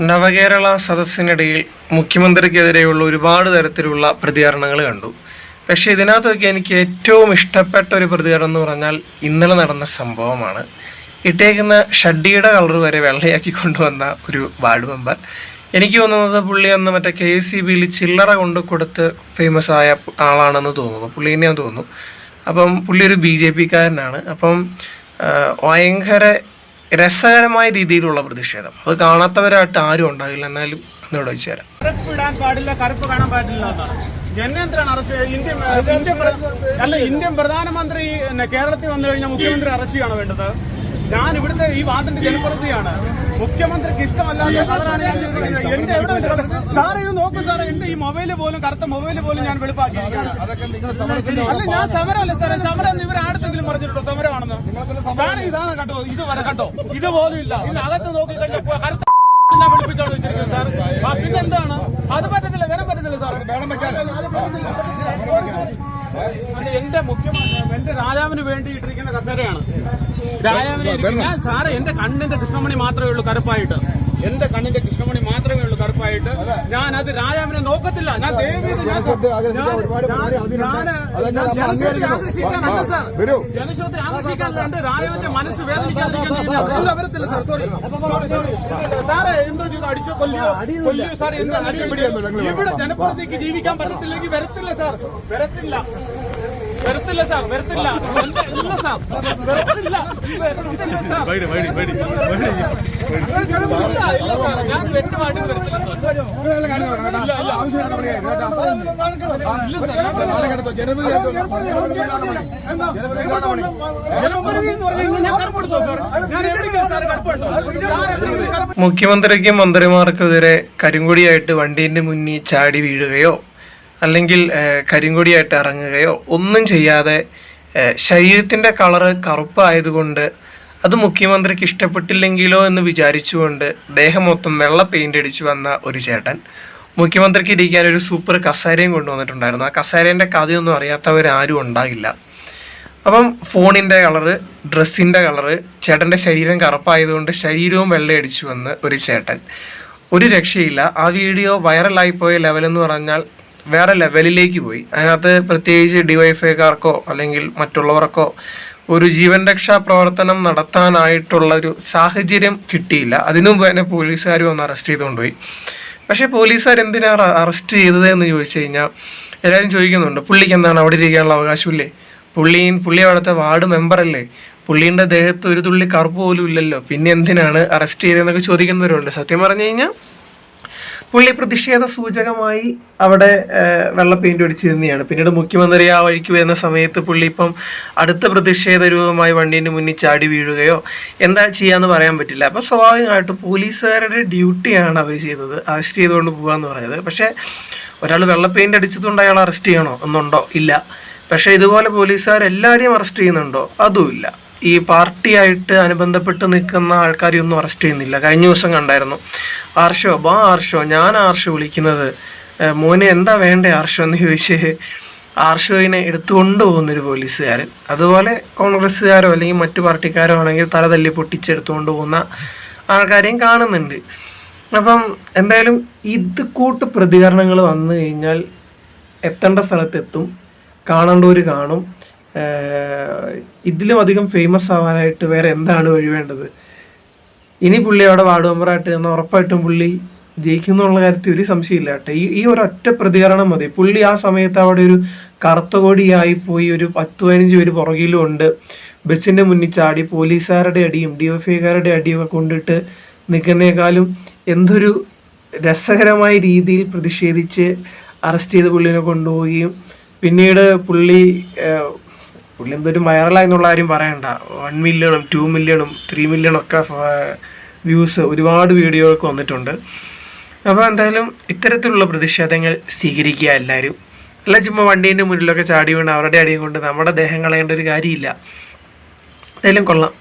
നവകേരള സദസ്സിനിടയിൽ മുഖ്യമന്ത്രിക്കെതിരെയുള്ള ഒരുപാട് തരത്തിലുള്ള പ്രതികരണങ്ങൾ കണ്ടു. പക്ഷേ ഇതിനകത്തൊക്കെ എനിക്ക് ഏറ്റവും ഇഷ്ടപ്പെട്ട ഒരു പ്രതികരണം എന്ന് പറഞ്ഞാൽ ഇന്നലെ നടന്ന സംഭവമാണ്. ഇട്ടേക്കുന്ന ഷഡ്ഡിയുടെ കളർ വരെ വെള്ളയാക്കി കൊണ്ടുവന്ന ഒരു വാർഡ് മെമ്പർ. എനിക്ക് തോന്നുന്നത് പുള്ളി അന്ന് മറ്റേ കെ എസ് സി ബിയിൽ ചില്ലറ കൊണ്ട് കൊടുത്ത് ഫേമസ് ആയ ആളാണെന്ന് തോന്നുന്നു. പുള്ളീനെ തോന്നുന്നു. അപ്പം പുള്ളി ഒരു ബി ജെ പിക്കാരനാണ്. അപ്പം ഭയങ്കര രസകരമായ രീതിയിലുള്ള പ്രതിഷേധം. അത് കാണാത്തവരായിട്ട് ആരും ഉണ്ടാകില്ല എന്നാലും എന്നോട് വെച്ചു തരാം. കറുപ്പ് ഇടാൻ പാടില്ല കറുപ്പ് കാണാൻ പാടില്ല എന്തിനാണ് അറസ്റ്റ്? ഇന്ത്യൻ ഇന്ത്യൻ അല്ല ഇന്ത്യൻ പ്രധാനമന്ത്രി കേരളത്തിൽ വന്നു കഴിഞ്ഞാൽ മുഖ്യമന്ത്രി അറസ്റ്റ് ചെയ്യണോ വേണ്ടത്. ഞാൻ ഇവിടുത്തെ ഈ വാർഡിന്റെ ജനപ്രതിയാണ് മുഖ്യമന്ത്രിക്ക് ഇഷ്ടമല്ലാത്ത കളറാണ് ഞാൻ. എന്റെ എവിടെ? സാറേ ഇത് നോക്കൂ സാറേ എന്റെ ഈ മൊബൈൽ പോലും കറുത്ത മൊബൈൽ പോലും ഞാൻ വെളുപ്പാക്കിയിരിക്കുകയാണ്. അല്ല ഞാൻ സമരമല്ല സാറേ സമരം പറഞ്ഞിട്ടുണ്ടോ സമരമാണെന്ന്. സാറേ ഇതാണ് കേട്ടോ ഇത് വരെ കേട്ടോ ഇതുപോലും ഇല്ല. ഇതിന് അകത്ത് നോക്കി കഴിഞ്ഞാൽ ഞാൻ വിളിപ്പിച്ചോണ്ട് വെച്ചിരിക്കുന്നത് സാർ പിന്നെന്താണ്? അത് പറ്റത്തില്ല. വരാൻ പറ്റത്തില്ല സാർ അത് പറ്റത്തില്ല. എന്റെ മുഖ്യമന്ത്രി എന്റെ രാജാവിന് വേണ്ടി ഇട്ടിരിക്കുന്ന കസേരയാണ്. രാജാവിനെ ഞാൻ സാറേ എന്റെ കണ്ണിന്റെ കൃഷ്ണമണി മാത്രമേ ഉള്ളൂ കറുപ്പായിട്ട്. എന്റെ കണ്ണിന്റെ കൃഷ്ണമണി മാത്രമേ ഉള്ളൂ കറുപ്പായിട്ട് ഞാൻ അത് രാജാവിനെ നോക്കത്തില്ല ഞാൻ ജനശ്രദ്ധ ആകർഷിക്കാനല്ല സാർ ജനശ്രദ്ധ രാജാവിന്റെ മനസ്സ് വേദനിക്കാതിരിക്കാൻ സാർ സോറി സോറി, എന്തോ ചെയ്തു അടിച്ചോ കൊല്ലിയോ കൊല്ലിയോ സാർ എന്താ ഇവിടെ ജനപ്രതിക്ക് ജീവിക്കാൻ പറ്റത്തില്ലെങ്കിൽ വരത്തില്ല സാർ വരത്തില്ല വരത്തില്ല സാർ വരത്തില്ല ഇല്ല സാർ വരത്തില്ല മുഖ്യമന്ത്രിക്കും മന്ത്രിമാർക്കെതിരെ കരിങ്കൊടിയായിട്ട് വണ്ടീന്റെ മുന്നിൽ ചാടി വീഴുകയോ അല്ലെങ്കിൽ കരിങ്കൊടിയായിട്ട് ഇറങ്ങുകയോ ഒന്നും ചെയ്യാതെ ശരീരത്തിന്റെ കളറ് കറുപ്പായതുകൊണ്ട് അത് മുഖ്യമന്ത്രിക്ക് ഇഷ്ടപ്പെട്ടില്ലെങ്കിലോ എന്ന് വിചാരിച്ചുകൊണ്ട് ദേഹം മൊത്തം വെള്ള പെയിന്റ് അടിച്ചു വന്ന ഒരു ചേട്ടൻ മുഖ്യമന്ത്രിക്ക് ഇരിക്കാൻ ഒരു സൂപ്പർ കസേരയും കൊണ്ടുവന്നിട്ടുണ്ടായിരുന്നു. ആ കസേരേന്റെ കഥയൊന്നും അറിയാത്തവരാരും ഉണ്ടാകില്ല. അപ്പം ഫോണിന്റെ കളറ് ഡ്രസ്സിന്റെ കളറ് ചേട്ടന്റെ ശരീരം കറുപ്പായതുകൊണ്ട് ശരീരവും വെള്ളയടിച്ചു വന്ന് ഒരു ചേട്ടൻ. ഒരു രക്ഷയില്ല. ആ വീഡിയോ വൈറലായി പോയ ലെവലെന്ന് പറഞ്ഞാൽ വേറെ ലെവലിലേക്ക് പോയി. അതിനകത്ത് പ്രത്യേകിച്ച് ഡിവൈഫൈക്കാർക്കോ അല്ലെങ്കിൽ മറ്റുള്ളവർക്കോ ഒരു ജീവൻ രക്ഷാ പ്രവർത്തനം നടത്താനായിട്ടുള്ള ഒരു സാഹചര്യം കിട്ടിയില്ല. അതിനു മുമ്പ് തന്നെ പോലീസുകാർ ഒന്ന് അറസ്റ്റ് ചെയ്തുകൊണ്ടുപോയി. പക്ഷേ പോലീസുകാർ എന്തിനാണ് അറസ്റ്റ് ചെയ്തത് എന്ന് ചോദിച്ചു കഴിഞ്ഞാൽ എല്ലാവരും ചോദിക്കുന്നുണ്ട്. പുള്ളിക്ക് എന്താണ് അവിടെ ഇരിക്കാനുള്ള അവകാശമില്ലേ? പുള്ളിയും പുള്ളി അവിടുത്തെ വാർഡ് മെമ്പറല്ലേ പുള്ളീന്റെ ദേഹത്ത് ഒരു തുള്ളി കറുപ്പ് പോലും ഇല്ലല്ലോ. പിന്നെ എന്തിനാണ് അറസ്റ്റ് ചെയ്തതെന്നൊക്കെ ചോദിക്കുന്നവരുണ്ട്. സത്യം പറഞ്ഞു കഴിഞ്ഞാൽ പുള്ളി പ്രതിഷേധ സൂചകമായി അവിടെ വെള്ള പെയിന്റ് ഒടിച്ചിരുന്നതാണ് പിന്നീട് മുഖ്യമന്ത്രി ആ വഴിക്ക് വരുന്ന സമയത്ത് പുള്ളി ഇപ്പം അടുത്ത പ്രതിഷേധ രൂപമായി വണ്ടീന്റെ മുന്നിൽ ചാടി വീഴുകയോ എന്താ ചെയ്യാന്ന് പറയാൻ പറ്റില്ല. അപ്പോൾ സ്വാഭാവികമായിട്ടും പോലീസുകാരുടെ ഡ്യൂട്ടിയാണ് അവർ ചെയ്തത്. അറസ്റ്റ് ചെയ്തുകൊണ്ട് പോകാന്ന് പറയുന്നത്. പക്ഷേ ഒരാൾ വെള്ള പെയിന്റ് അടിച്ചതുകൊണ്ട് അയാൾ അറസ്റ്റ് ചെയ്യണോ? എന്നുണ്ടോ? ഇല്ല. പക്ഷേ ഇതുപോലെ പോലീസുകാർ എല്ലാവരെയും അറസ്റ്റ് ചെയ്യുന്നുണ്ടോ? അതുമില്ല ഈ പാർട്ടിയായിട്ട് അനുബന്ധപ്പെട്ട് നിൽക്കുന്ന ആൾക്കാരെയൊന്നും അറസ്റ്റ് ചെയ്യുന്നില്ല. കഴിഞ്ഞ ദിവസം കണ്ടായിരുന്നു. ആർഷോ ബാ ആർഷോ ഞാൻ ആർഷോ വിളിക്കുന്നത്. മോനെ എന്താ വേണ്ടേ ആർഷോ എന്ന് ചോദിച്ച് ആർഷോയിനെ എടുത്തുകൊണ്ട് പോകുന്നൊരു പോലീസുകാരൻ. അതുപോലെ കോൺഗ്രസ്സുകാരോ അല്ലെങ്കിൽ മറ്റു പാർട്ടിക്കാരോ ആണെങ്കിൽ തല തല്ലി പൊട്ടിച്ചെടുത്തുകൊണ്ട് പോകുന്ന ആൾക്കാരെയും കാണുന്നുണ്ട്. അപ്പം എന്തായാലും ഇത് കൂട്ട് പ്രതികരണങ്ങൾ വന്നു കഴിഞ്ഞാൽ എത്തേണ്ട സ്ഥലത്തെത്തും. കാണേണ്ടവർ കാണും. ഇതിലും അധികം ഫേമസ് ആവാനായിട്ട് വേറെ എന്താണ് വഴി വേണ്ടത്? ഇനി പുള്ളി അവിടെ വാർഡ് മെമ്പറായിട്ട് എന്ന് ഉറപ്പായിട്ടും പുള്ളി ജയിക്കുന്നുള്ള കാര്യത്തിൽ ഒരു സംശയമില്ല കേട്ടോ. ഈ ഈ ഒരു ഒറ്റ പ്രതികരണം മതി. പുള്ളി ആ സമയത്ത് അവിടെ ഒരു കറുത്ത കൊടിയായി പോയി ഒരു പത്ത് പതിനഞ്ച് പേര് പുറകിലും ഉണ്ട്. ബസ്സിന്റെ മുന്നിൽ ചാടി പോലീസുകാരുടെ അടിയും ഡി എഫ് ഐക്കാരുടെ അടിയും ഒക്കെ കൊണ്ടിട്ട് നിൽക്കുന്നേക്കാളും എന്തൊരു രസകരമായ രീതിയിൽ പ്രതിഷേധിച്ച് അറസ്റ്റ് ചെയ്ത് പുള്ളിനെ കൊണ്ടുപോവുകയും പിന്നീട് പുള്ളി പുള്ളി എന്തൊരു വൈറലായി എന്നുള്ള കാര്യം പറയണ്ട. വൺ മില്യണും ടു മില്യണും ത്രീ മില്യണും ഒക്കെ വ്യൂസ് ഒരുപാട് വീഡിയോകൾക്ക് വന്നിട്ടുണ്ട്. അപ്പോൾ എന്തായാലും ഇത്തരത്തിലുള്ള പ്രതിഷേധങ്ങൾ സ്വീകരിക്കുക എല്ലാവരും അല്ല ചുമ്മാ വണ്ടീന്റെ മുന്നിലൊക്കെ ചാടി വീണ് അവരുടെ അടിയും കൊണ്ട് നമ്മുടെ ദേഹം കളയേണ്ട ഒരു കാര്യമില്ല. എന്തായാലും കൊള്ളാം.